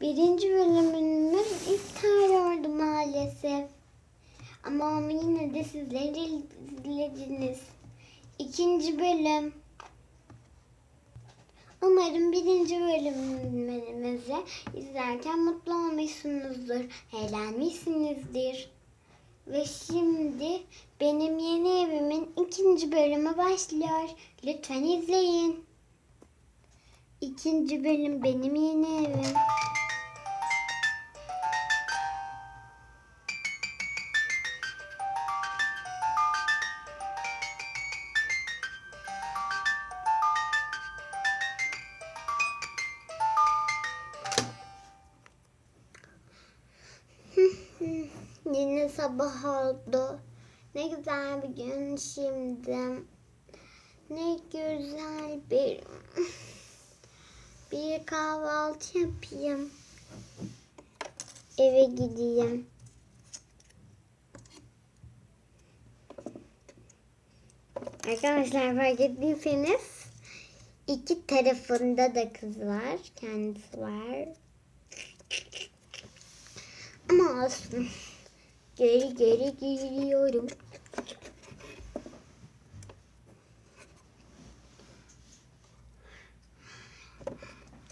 Birinci bölümümüz iptal oldu maalesef. Ama onu yine de sizler izlediniz. İkinci bölüm. Umarım birinci bölümümüzü izlerken mutlu olmuşsunuzdur. Eğlenmişsinizdir. Ve şimdi benim yeni evimin ikinci bölümü başlıyor. Lütfen izleyin. İkinci bölüm benim yeni evim. Sabah oldu. Ne güzel bir gün şimdi. Ne güzel bir bir kahvaltı yapayım. Eve gideyim. Arkadaşlar fark ettiyseniz iki tarafında da kız var. Kendisi var. Ama olsun. Geri geri geliyorum.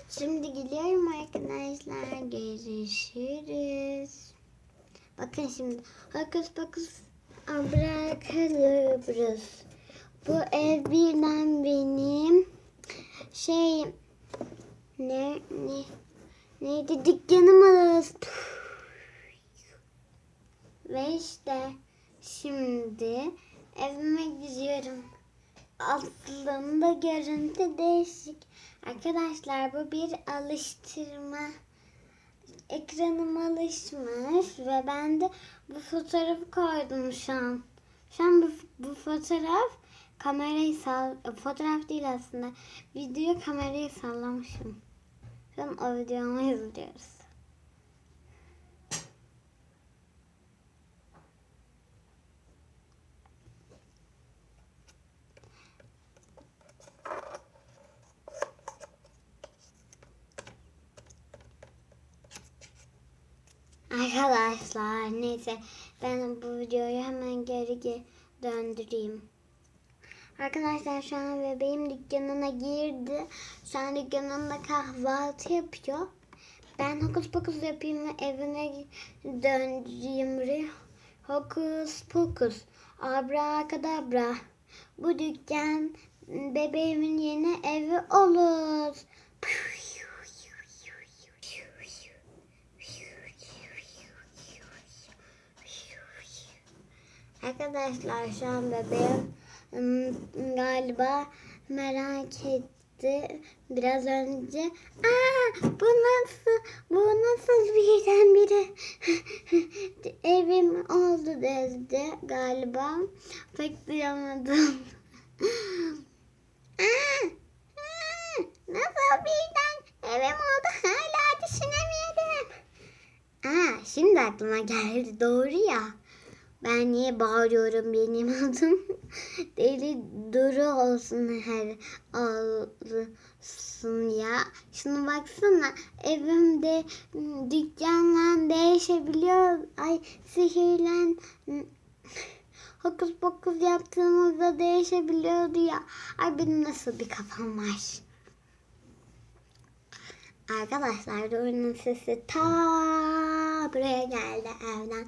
Şimdi gidiyorum arkadaşlar. Görüşürüz. Bakın şimdi. Hokus pokus abrakadabras. Bu ev birden benim şey ne ne neydi dükkanımız. Ve şimdi evime gidiyorum. Aslında görüntü değişik. Arkadaşlar bu bir alıştırma. Ekranım alışmış ve ben de bu fotoğrafı koydum şu an. Şu an bu, bu fotoğraf kamerayı sal fotoğraf değil aslında. Video kamerayı sallamışım. Şu an o videomu izliyoruz. Arkadaşlar neyse ben bu videoyu hemen geri ge- döndüreyim. Arkadaşlar şu an bebeğim dükkanına girdi. Şu an dükkanında kahvaltı yapıyor. Ben hokus pokus yapayım ve evine döndüreyim. Hokus pokus. Abrakadabra. Bu dükkan bebeğimin yeni evi olur. Arkadaşlar şu an bebeğim galiba merak etti biraz önce. Aa bu nasıl bu nasıl birdenbire evim oldu dedi galiba. Pek duyamadım. Aa, nasıl birden evim oldu hala düşünemedim. Aa şimdi aklıma geldi doğru ya. Ben niye bağırıyorum benim adım? Deli Duru olsun her olsun ya. Şunu baksana evimde dükkanla değişebiliyor. Ay sihirlen hokus pokus yaptığımızda değişebiliyordu ya. Ay benim nasıl bir kafam var. Arkadaşlar Duru'nun sesi ta buraya geldi evden.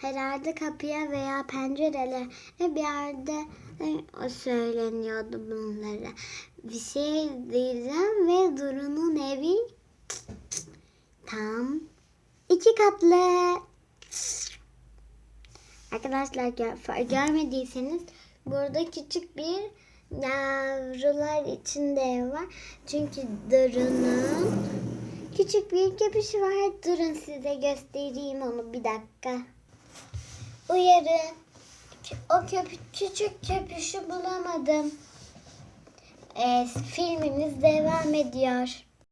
Herhalde kapıya veya pencerelere bir yerde e, o söyleniyordu bunları. Bir şey diyeceğim ve Duru'nun evi tam iki katlı. Arkadaşlar gör, görmediyseniz burada küçük bir yavrular içinde ev var. Çünkü Duru'nun küçük bir köpüşü var. Durun size göstereyim onu bir dakika. Uyarı. O köpü, küçük köpüşü bulamadım. Ee, filmimiz devam ediyor.